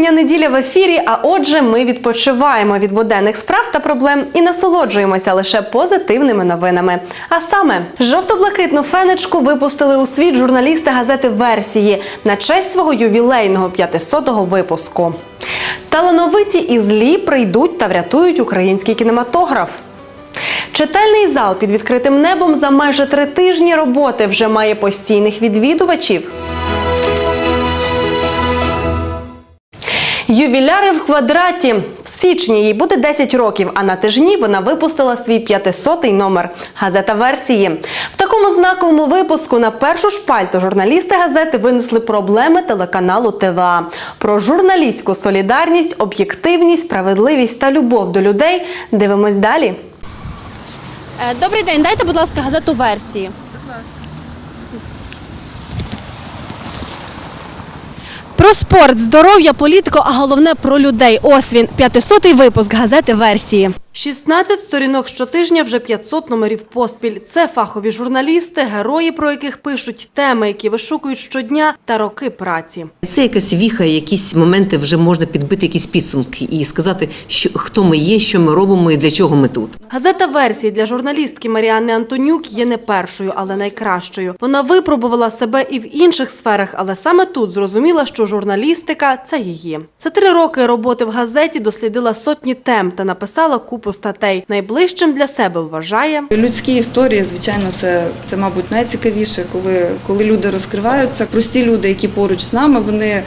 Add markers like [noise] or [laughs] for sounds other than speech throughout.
Теми дня неділя в ефірі. А отже, ми відпочиваємо від буденних справ та проблем і насолоджуємося лише позитивними новинами. А саме жовто-блакитну фенечку випустили у світ журналісти газети Версії на честь свого ювілейного 500-го випуску. Талановиті і злі прийдуть та врятують український кінематограф. Читальний зал під відкритим небом за майже три тижні роботи вже має постійних відвідувачів. Ювіляри в квадраті. В січні їй буде 10 років, а на тижні вона випустила свій 500-й номер. Газета версії. В такому знаковому випуску на першу шпальту журналісти газети винесли проблеми телеканалу ТВА. Про журналістську солідарність, об'єктивність, справедливість та любов до людей. Дивимось далі. Е, Добрий день, дайте, будь ласка, газету версії. Про спорт, здоров'я, політику, а головне про людей. Ось він, 500-й випуск газети версії. 16 сторінок щотижня, вже 500 номерів поспіль. Це фахові журналісти, герої, про яких пишуть теми, які вишукують щодня та роки праці. Це якась віха, якісь моменти вже можна підбити якісь підсумки і сказати, що хто ми є, що ми робимо і для чого ми тут. Газета версії для журналістки Маріанни Антонюк є не першою, але найкращою. Вона випробувала себе і в інших сферах, але саме тут зрозуміла, що журналістика це її. За три роки роботи в газеті дослідила сотні тем та написала купу статей. Найближчим для себе вважає Людські історії, звичайно, це, це мабуть, найцікавіше, коли, коли люди розкриваються. Прості люди, які поруч з нами, вони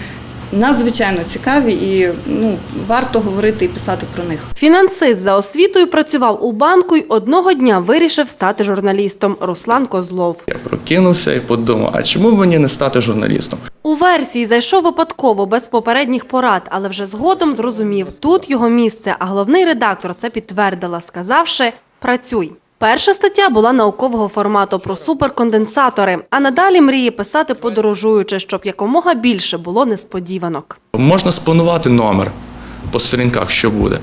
надзвичайно цікаві і ну, варто говорити і писати про них. Фінансист за освітою працював у банку й одного дня вирішив стати журналістом. Руслан Козлов. Я прокинувся і подумав, а чому б мені не стати журналістом? У версії зайшов випадково, без попередніх порад, але вже згодом зрозумів, тут його місце, а головний редактор це підтвердила, сказавши «працюй». Перша стаття була наукового формату про суперконденсатори, а надалі мріє писати подорожуючи, щоб якомога більше було несподіванок. Можна спланувати номер по сторінках, що буде,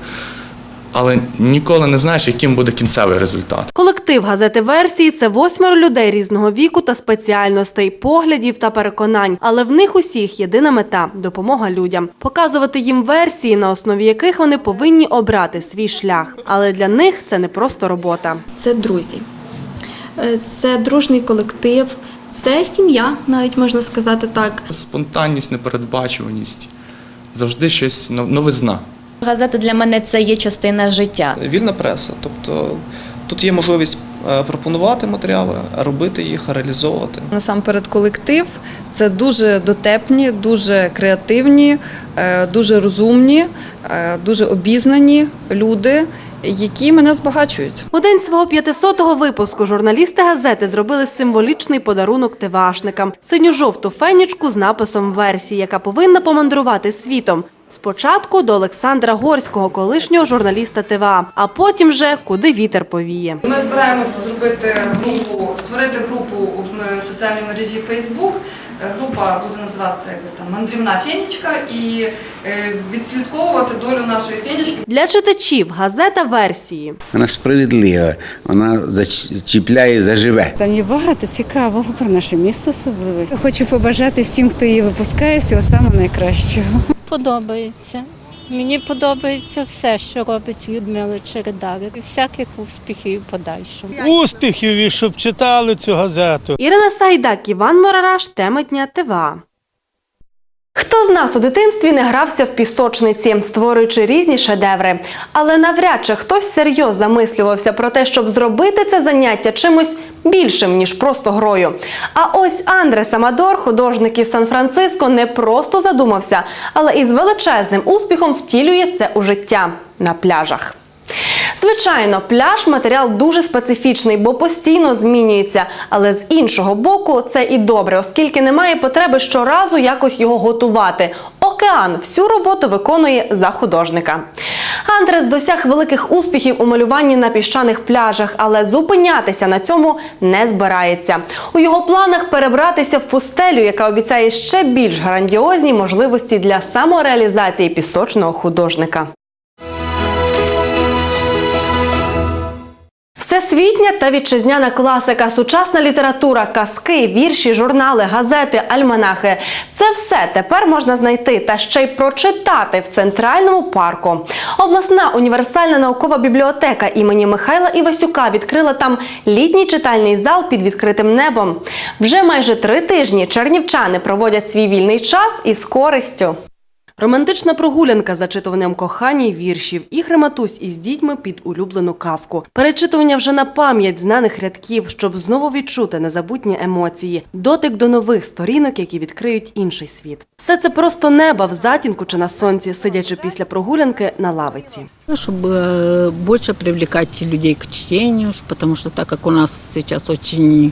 але ніколи не знаєш, яким буде кінцевий результат. Колектив газети версії це восьмеро людей різного віку та спеціальностей, поглядів та переконань. Але в них усіх єдина мета допомога людям, показувати їм версії, на основі яких вони повинні обрати свій шлях. Але для них це не просто робота. це друзі, Е, це дружний колектив, це сім'я, навіть можна сказати так. Спонтанність, непередбачуваність, завжди щось новизна. Газета для мене це є частина життя. вільна преса. Тобто тут є можливість е, пропонувати матеріали, робити їх, реалізовувати. Насамперед, колектив це дуже дотепні, дуже креативні, е, дуже розумні, е, дуже обізнані люди, які мене збагачують. У день свого 500-го випуску журналісти газети зробили символічний подарунок ТВАшникам – синьо-жовту фенічку з написом версії, яка повинна помандрувати світом. Спочатку до Олександра Горського, колишнього журналіста ТВА, а потім вже куди вітер повіє. Ми збираємося зробити групу, створити групу в соціальній мережі Facebook. Група буде називатися якось там мандрівна фенічка і е, відслідковувати долю нашої фенічки. Для читачів газета версії. Вона справедлива, вона зачіпляє заживе. Там є багато цікавого про наше місто особливо. Хочу побажати всім, хто її випускає, всього самого найкращого. Подобається. Мені подобається все, що робить Людмила Чередарик. Всяких успіхів подальшому. Успіхів і щоб читали цю газету. Ірина Сайдак, Іван Морараш, тема дня ТВА. Хто з нас у дитинстві не грався в пісочниці, створюючи різні шедеври? Але навряд чи хтось серйозно замислювався про те, щоб зробити це заняття чимось більшим, ніж просто грою. А ось Андрес Амадор, художник із Сан-Франциско, не просто задумався, але із величезним успіхом втілює це у життя на пляжах. Звичайно, пляж матеріал дуже специфічний, бо постійно змінюється. Але з іншого боку, це і добре, оскільки немає потреби щоразу якось його готувати. Океан всю роботу виконує за художника. Андрес досяг великих успіхів у малюванні на піщаних пляжах, але зупинятися на цьому не збирається. У його планах перебратися в пустелю, яка обіцяє ще більш грандіозні можливості для самореалізації пісочного художника. Всесвітня та вітчизняна класика, сучасна література, казки, вірші, журнали, газети, альманахи це все тепер можна знайти та ще й прочитати в центральному парку. Обласна універсальна наукова бібліотека імені Михайла Івасюка відкрила там літній читальний зал під відкритим небом. Вже майже три тижні чернівчани проводять свій вільний час із користю. Романтична прогулянка з зачитуванням кохання й віршів, ігри матусь із дітьми під улюблену казку, перечитування вже на пам'ять знаних рядків, щоб знову відчути незабутні емоції, дотик до нових сторінок, які відкриють інший світ. Все це просто неба в затінку чи на сонці, сидячи після прогулянки на лавиці. Чтобы э, больше привлекать людей к чтению, потому что так как у нас сейчас очень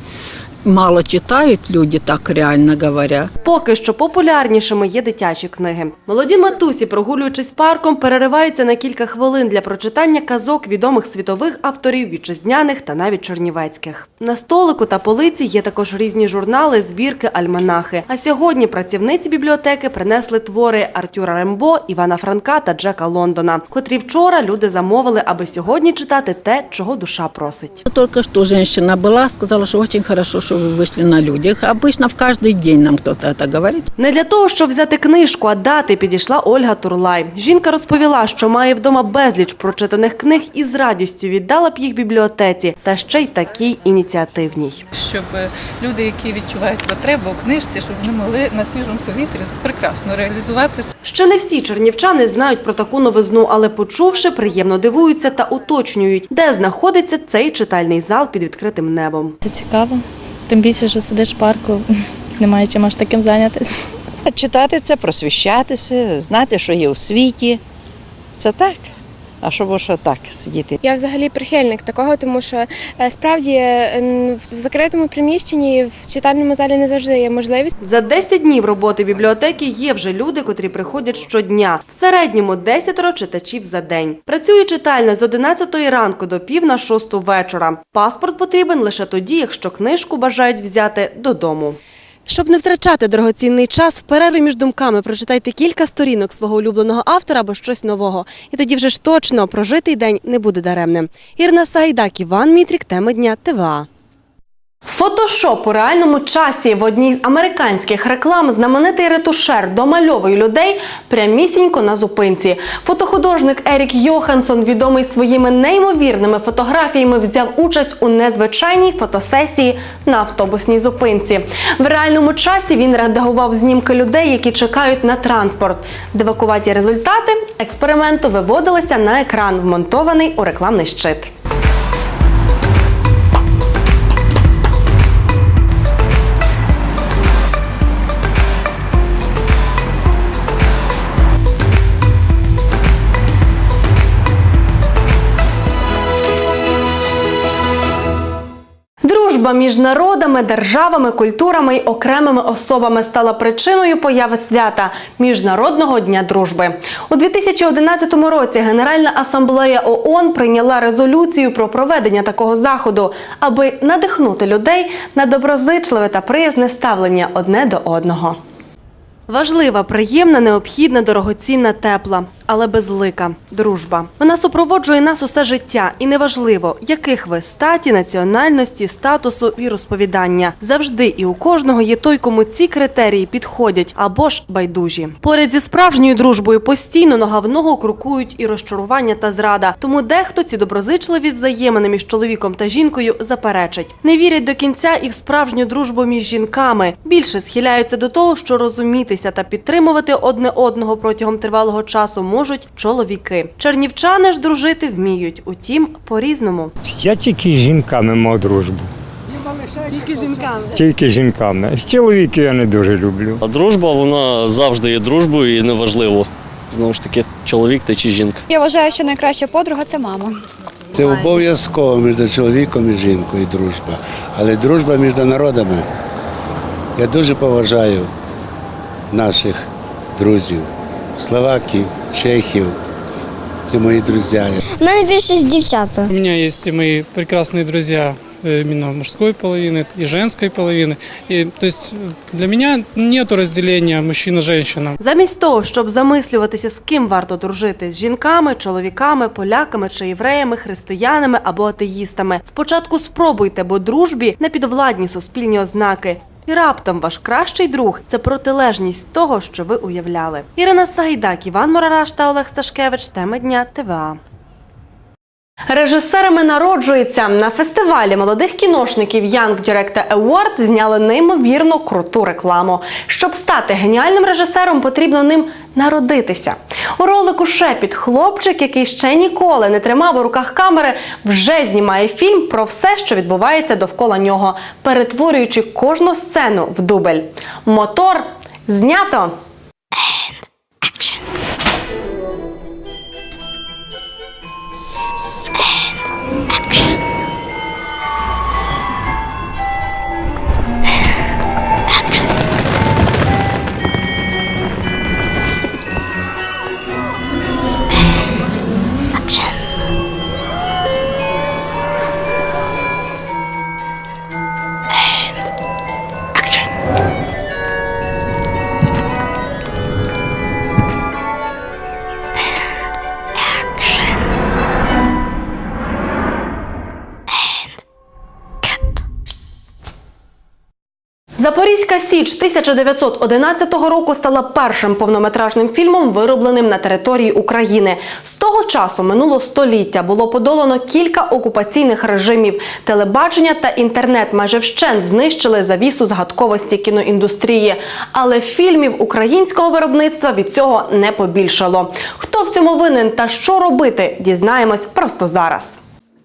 мало читают люди, так реально говоря, Поки що популярнішими є дитячі книги. Молоді матусі, прогулюючись парком, перериваються на кілька хвилин для прочитання казок відомих світових авторів, вітчизняних та навіть чернівецьких. На столику та полиці є також різні журнали, збірки, альманахи. А сьогодні працівниці бібліотеки принесли твори Артюра Рембо, Івана Франка та Джека Лондона, котрі вчора люди замовили, аби сьогодні читати те, чого душа просить. только что женщина была, сказала, что очень хорошо, что вы вышли на людях. Обычно в каждый день нам кто-то это говорит. Не для того, щоб взяти книжку, а дати підійшла Ольга Турлай. Жінка розповіла, що має вдома безліч прочитаних книг і з радістю віддала б їх бібліотеці, та ще й такій ініціативній. щоб е, люди, які відчувають потребу у книжці, щоб вони могли на свіжому повітрі прекрасно реалізувати Ще не всі чернівчани знають про таку новизну, але почувши, приємно дивуються та уточнюють, де знаходиться цей читальний зал під відкритим небом. Це цікаво. Тим більше, що сидиш в парку, [laughs] немає чим аж таким зайнятися. Читати це, просвіщатися, знати, що є у світі. Це так. А щоб що так сидіти? Я взагалі прихильник такого, тому що е, справді е, в закритому приміщенні в читальному залі не завжди є можливість. За 10 днів роботи бібліотеки є вже люди, котрі приходять щодня. В середньому 10 читачів за день. Працює читальня з 11 ранку до пів на 6 вечора. Паспорт потрібен лише тоді, якщо книжку бажають взяти додому. Щоб не втрачати дорогоцінний час, в перерві між думками прочитайте кілька сторінок свого улюбленого автора або щось нового. І тоді вже ж точно прожитий день не буде даремним. Ірина Сагайдак, Іван Мітрік, теми дня ТВА. Фотошоп у реальному часі в одній з американських реклам знаменитий ретушер домальовує людей прямісінько на зупинці. Фотохудожник Ерік Йоханссон, відомий своїми неймовірними фотографіями, взяв участь у незвичайній фотосесії на автобусній зупинці. В реальному часі він редагував знімки людей, які чекають на транспорт. Дивакуваті результати експерименту виводилися на екран, вмонтований у рекламний щит. Дружба між народами, державами, культурами й окремими особами стала причиною появи свята Міжнародного дня дружби. У 2011 році Генеральна асамблея ООН прийняла резолюцію про проведення такого заходу, аби надихнути людей на доброзичливе та приязне ставлення одне до одного. Важлива, приємна, необхідна, дорогоцінна, тепла, але безлика дружба. Вона супроводжує нас усе життя, і неважливо, яких ви статі, національності, статусу і розповідання. Завжди і у кожного є той, кому ці критерії підходять або ж байдужі. Поряд зі справжньою дружбою постійно нога в ногу крокують і розчарування та зрада. Тому дехто ці доброзичливі взаємини між чоловіком та жінкою заперечить. Не вірять до кінця і в справжню дружбу між жінками. Більше схиляються до того, що розумітися та підтримувати одне одного протягом тривалого часу можуть чоловіки. Чернівчани ж дружити вміють, утім по-різному. Я тільки з жінками мав дружбу. Тільки жінками. Тільки жінками. Чоловіків я не дуже люблю. А дружба вона завжди є дружбою і неважливо. Знову ж таки, чоловік та чи жінка. Я вважаю, що найкраща подруга це мама. Це обов'язково між чоловіком і жінкою дружба. Але дружба між народами. Я дуже поважаю наших друзів, словаків, чехів. Це мої друзі. У мене більшість дівчата. У меня есть и мои прекрасные друзья э, именно мужской половины и женской половины. И, то есть э, для меня нет разделения мужчина-женщина. Замість того, щоб замислюватися, з ким варто дружити з жінками, чоловіками, поляками чи євреями, християнами або атеїстами. Спочатку спробуйте, бо дружбі не підвладні суспільні ознаки. І раптом ваш кращий друг це протилежність того, що ви уявляли. Ірина Сагайдак, Іван Морараш та Олег Сташкевич. Теми дня ТВА. Режисерами народжується на фестивалі молодих кіношників Young Director Award зняли неймовірно круту рекламу. Щоб стати геніальним режисером, потрібно ним народитися. У ролику Шепіт хлопчик, який ще ніколи не тримав у руках камери, вже знімає фільм про все, що відбувається довкола нього, перетворюючи кожну сцену в дубль. Мотор знято. Січ 1911 року стала першим повнометражним фільмом, виробленим на території України. З того часу минуло століття. Було подолано кілька окупаційних режимів. Телебачення та інтернет майже вщент знищили завісу згадковості кіноіндустрії. Але фільмів українського виробництва від цього не побільшало. Хто в цьому винен та що робити, дізнаємось просто зараз.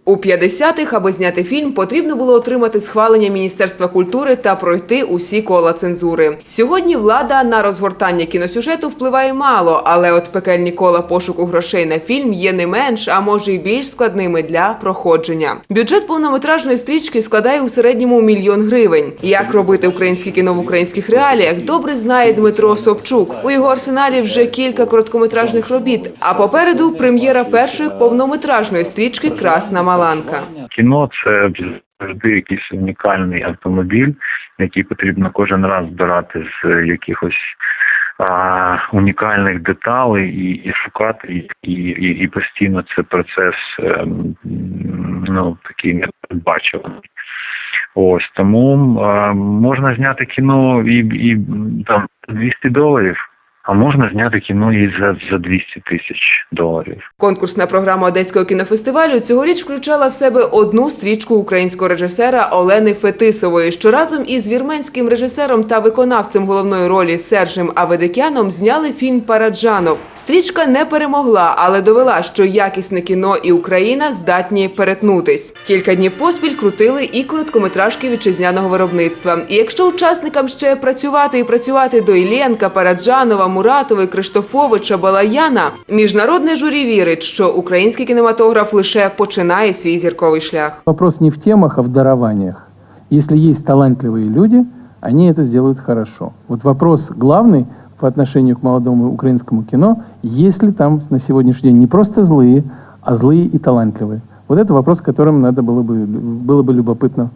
У 50-х, аби зняти фільм, потрібно було отримати схвалення Міністерства культури та пройти усі кола цензури. Сьогодні влада на розгортання кіносюжету впливає мало, але от пекельні кола пошуку грошей на фільм є не менш, а може й більш складними для проходження. Бюджет повнометражної стрічки складає у середньому мільйон гривень. Як робити українське кіно в українських реаліях, добре знає Дмитро Собчук. У його арсеналі вже кілька короткометражних робіт. А попереду прем'єра першої повнометражної стрічки Красна Маланка. Кіно це завжди якийсь унікальний автомобіль, який потрібно кожен раз збирати з якихось а, унікальних деталей і, і шукати і, і, і постійно це процес ем, ну такий непередбачуваний. Ось тому а, можна зняти кіно і, і там 200 доларів, а можна зняти кіно і за, за 200 тисяч доларів. Конкурсна програма Одеського кінофестивалю цьогоріч включала в себе одну стрічку українського режисера Олени Фетисової, що разом із вірменським режисером та виконавцем головної ролі Сержем Аведикяном зняли фільм Параджанов. Стрічка не перемогла, але довела, що якісне кіно і Україна здатні перетнутись. Кілька днів поспіль крутили і короткометражки вітчизняного виробництва. І якщо учасникам ще працювати і працювати до Іллєнка, Параджанова, Муратови, Криштофовича, Балаяна, міжнародне журі вірить, що український кінематограф лише починає свій зірковий шлях. Вопрос не в темах, а в дарованиях. Если есть талантливые люди, они это сделают хорошо. Вот вопрос главный по отношению к молодому украинскому кино, есть ли там на сегодняшний день не просто злые, а злые и талантливые. Вот это вопрос, которым надо было бы, было бы любопытно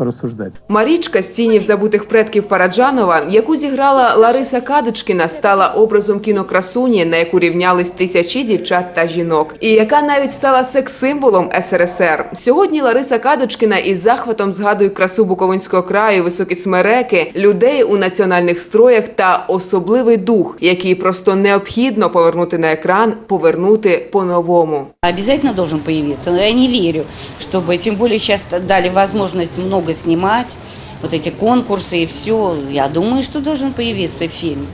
порассуждать. Марічка з цінів забутих предків Параджанова, яку зіграла Лариса Кадочкіна, стала образом кінокрасуні, на яку рівнялись тисячі дівчат та жінок, і яка навіть стала секс-символом СРСР. Сьогодні Лариса Кадочкіна із захватом згадує красу Буковинського краю, високі смереки, людей у національних строях та особливий дух, який просто необхідно повернути на екран, повернути по-новому. Обязательно должен появиться, но я не верю, чтобы, тем более сейчас дали возможность много снимать, вот эти конкурсы и все, я думаю, что должен появиться фильм.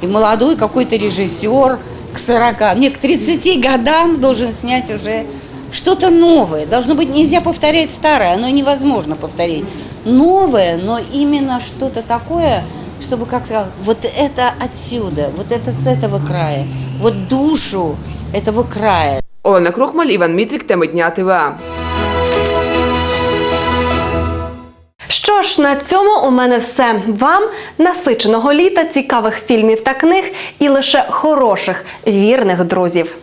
И молодой какой-то режиссер к 40, не, к 30 годам должен снять уже что-то новое. Должно быть, нельзя повторять старое, оно невозможно повторить. Новое, но именно что-то такое, чтобы, как сказал, вот это отсюда, вот это с этого края, вот душу этого края. Олена Крохмаль, Іван Мітрік, теми дня ТВА. Що ж, на цьому у мене все. Вам насиченого літа, цікавих фільмів та книг і лише хороших, вірних друзів.